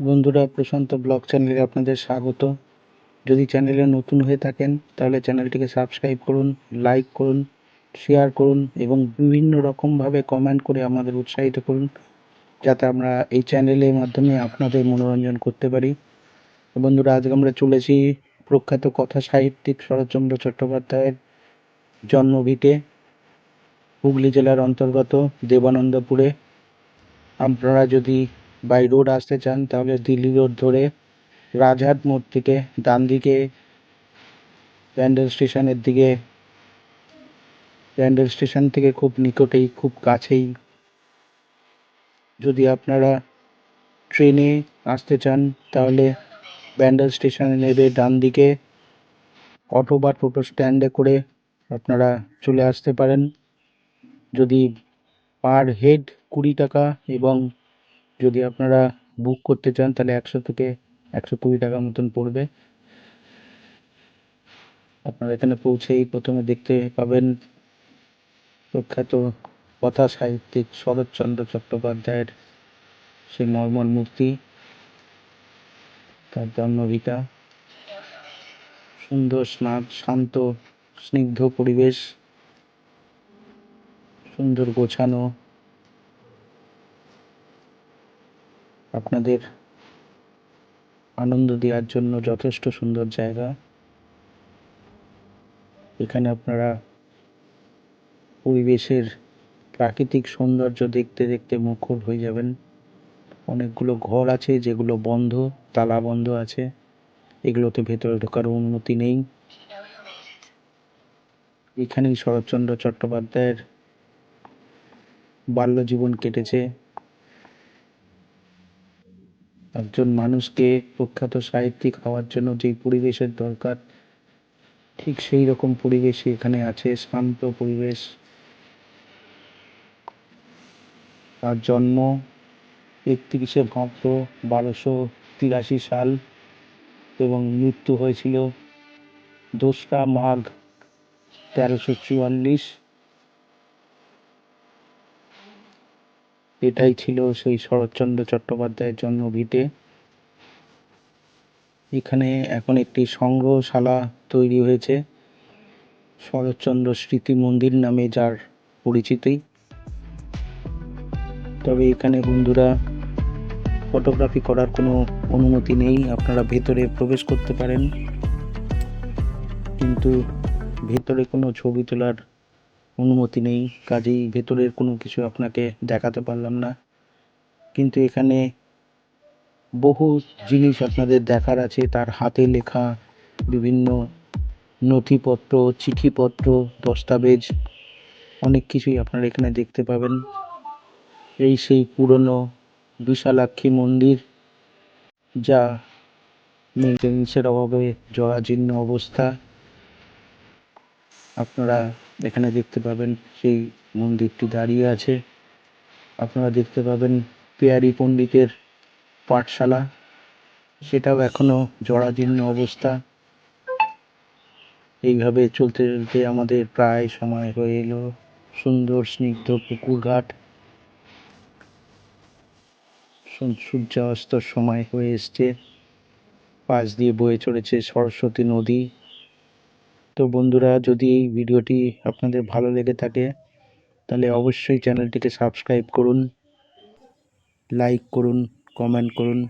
বন্ধুরা, প্রশান্ত ব্লগ চ্যানেলে আপনাদের স্বাগত। যদি চ্যানেলে নতুন হয়ে থাকেন, তাহলে চ্যানেলটিকে সাবস্ক্রাইব করুন, লাইক করুন, শেয়ার করুন এবং বিভিন্ন রকমভাবে কমেন্ট করে আমাদের উৎসাহিত করুন, যাতে আমরা এই চ্যানেলের মাধ্যমে আপনাদের মনোরঞ্জন করতে পারি। বন্ধুরা, আজকে আমরা চলেছি প্রখ্যাত কথা সাহিত্যিক শরৎচন্দ্র চট্টোপাধ্যায়ের জন্মভিটে, হুগলি জেলার অন্তর্গত দেবানন্দপুরে। আপনারা যদি বাই রোড আসতে চান, তাহলে দিল্লি রোড ধরে রাজহাট মোড় থেকে ডান দিকে ব্যান্ডেল স্টেশনের দিকে। ব্যান্ডেল স্টেশন থেকে খুব নিকটেই, খুব কাছেই। যদি আপনারা ট্রেনে আসতে চান, তাহলে ব্যান্ডেল স্টেশনে নেবে ডান দিকে। অটো বা টোটো স্ট্যান্ডে করে আপনারা চলে আসতে পারেন। যদি পার হেড কুড়ি টাকা এবং যদি আপনারা বুক করতে চান, তাহলে একশো থেকে একশো কুড়ি টাকা মতন পড়বে। আপনারা এখানে পৌঁছেই প্রথমে দেখতে পাবেন প্রখ্যাত কথা সাহিত্যিক শরৎচন্দ্র চট্টোপাধ্যায়ের সেই মর্মর মূর্তি, তার জন্মভিটা সুন্দর স্নাত শান্ত, স্নিগ্ধ পরিবেশ, সুন্দর গোছানো আপনাদের আনন্দ দেওয়ার জন্য যথেষ্ট সুন্দর জায়গা। এখানে আপনারা পরিবেশের প্রাকৃতিক সৌন্দর্য দেখতে দেখতে মুখর হয়ে যাবেন। অনেকগুলো ঘর আছে যেগুলো বন্ধ, তালা বন্ধ আছে। এগুলোতে ভেতরে ঢোকার অনুমতি নেই। এখানেই শরৎচন্দ্র চট্টোপাধ্যায়ের বাল্যজীবন কেটেছে। একজন মানুষকে প্রখ্যাত সাহিত্যিক হওয়ার জন্য যেই পরিবেশের দরকার, ঠিক সেই রকম পরিবেশই এখানে আছে, শান্ত পরিবেশ। তার জন্ম একত্রিশে ভাদ্র বারোশো তিরাশি সাল এবং মৃত্যু হয়েছিল দোসরা মাঘ তেরোশো চুয়াল্লিশ। এটাই ছিল সেই শরৎচন্দ্র চট্টোপাধ্যায়ের জন্মভিটে। এখানে এখন একটি সংগ্রহশালা তৈরি হয়েছে। শরৎচন্দ্র স্মৃতি মন্দির নামে যার পরিচিতি। তবে এখানে বন্ধুরা, ফটোগ্রাফি করার কোনো অনুমতি নেই। আপনারা ভেতরে প্রবেশ করতে পারেন। কিন্তু ভেতরে কোনো ছবি তোলার অনুমতি নেই, কাজেই ভেতরের কোনো কিছু আপনাকে দেখাতে পারলাম না। কিন্তু এখানে বহু জিনিস আপনাদের দেখার আছে, তার হাতে লেখা বিভিন্ন নথিপত্র, চিঠিপত্র, দস্তাবেজ, অনেক কিছুই আপনারা এখানে দেখতে পাবেন। এই সেই পুরনো বিশালাক্ষী মন্দির, যা মেনটেন্সের অভাবে জরাজীর্ণ অবস্থা। আপনারা এখানে দেখতে পাবেন সেই মন্দিরটি দাঁড়িয়ে আছে। আপনারা দেখতে পাবেন পেয়ারি পণ্ডিতের পাঠশালা। সেটাও এখনও জরাজীর্ণ অবস্থা। এইভাবে চলতে চলতে আমাদের প্রায় সময় হয়ে এলো। সুন্দর স্নিগ্ধ পুকুর ঘাট সূর্যাস্তর সময় হয়ে এসছে। পাশ দিয়ে বয়ে চলেছে সরস্বতী নদী। তো বন্ধুরা, যদি এই ভিডিওটি আপনাদের ভালো লেগে থাকে, তাহলে অবশ্যই চ্যানেলটিকে সাবস্ক্রাইব করুন, লাইক করুন, কমেন্ট করুন।